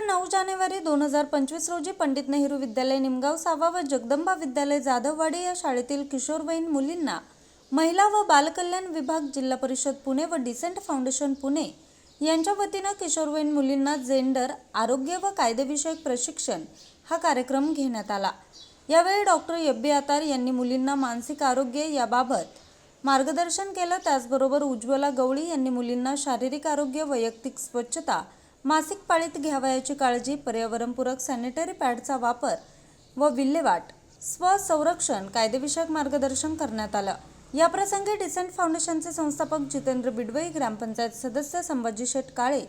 नऊ जानेवारी दोन हजार पंचवीस रोजी पंडित नेहरू विद्यालय निमगाव सावा व जगदंबा विद्यालय जाधववाडी या शाळेतील किशोरवयीन मुलींना महिला व बालकल्याण विभाग जिल्हा परिषद पुणे व डिसेंट फाउंडेशन पुणे यांच्या वतीनं किशोरवयीन मुलींना जेंडर आरोग्य व कायदेविषयक प्रशिक्षण हा कार्यक्रम घेण्यात आला. यावेळी डॉक्टर यब्बी आतार यांनी मुलींना मानसिक आरोग्य याबाबत मार्गदर्शन केलं. त्याचबरोबर उज्ज्वला गवळी यांनी मुलींना शारीरिक आरोग्य वैयक्तिक स्वच्छता मासिक पाळीत घ्यावयाची काळजी पर्यावरणपूरक सॅनिटरी पॅडचा वापर व विल्हेवाट स्वसंरक्षण कायदेविषयक मार्गदर्शन करण्यात आलं. याप्रसंगी डिसेंट फाउंडेशनचे संस्थापक जितेंद्र बिडवई ग्रामपंचायत सदस्य Sambhaji Sheth Kale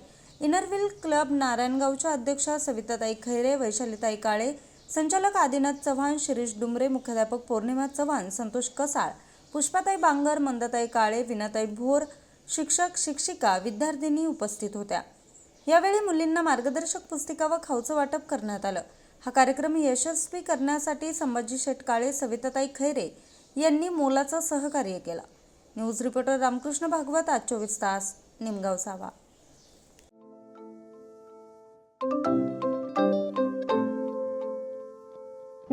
inner wheel club नारायणगावच्या अध्यक्षा सविताताई खैरे वैशालीताई काळे संचालक आदिनाथ चव्हाण शिरीष डुमरे मुख्याध्यापक पौर्णिमा चव्हाण संतोष कसाळ पुष्पाताई बांगर मंदताई काळे विनाताई भोर शिक्षक शिक्षिका विद्यार्थिनी उपस्थित होत्या. यावेळी मुलींना मार्गदर्शक पुस्तिका व खाऊचं वाटप करण्यात आलं. हा कार्यक्रम यशस्वी करण्यासाठी संभाजी शेटकाळे सविताताई खैरे यांनी मोलाचं सहकार्य केला. न्यूज रिपोर्टर रामकृष्ण भागवत आज चोवीस तास निमगाव सावा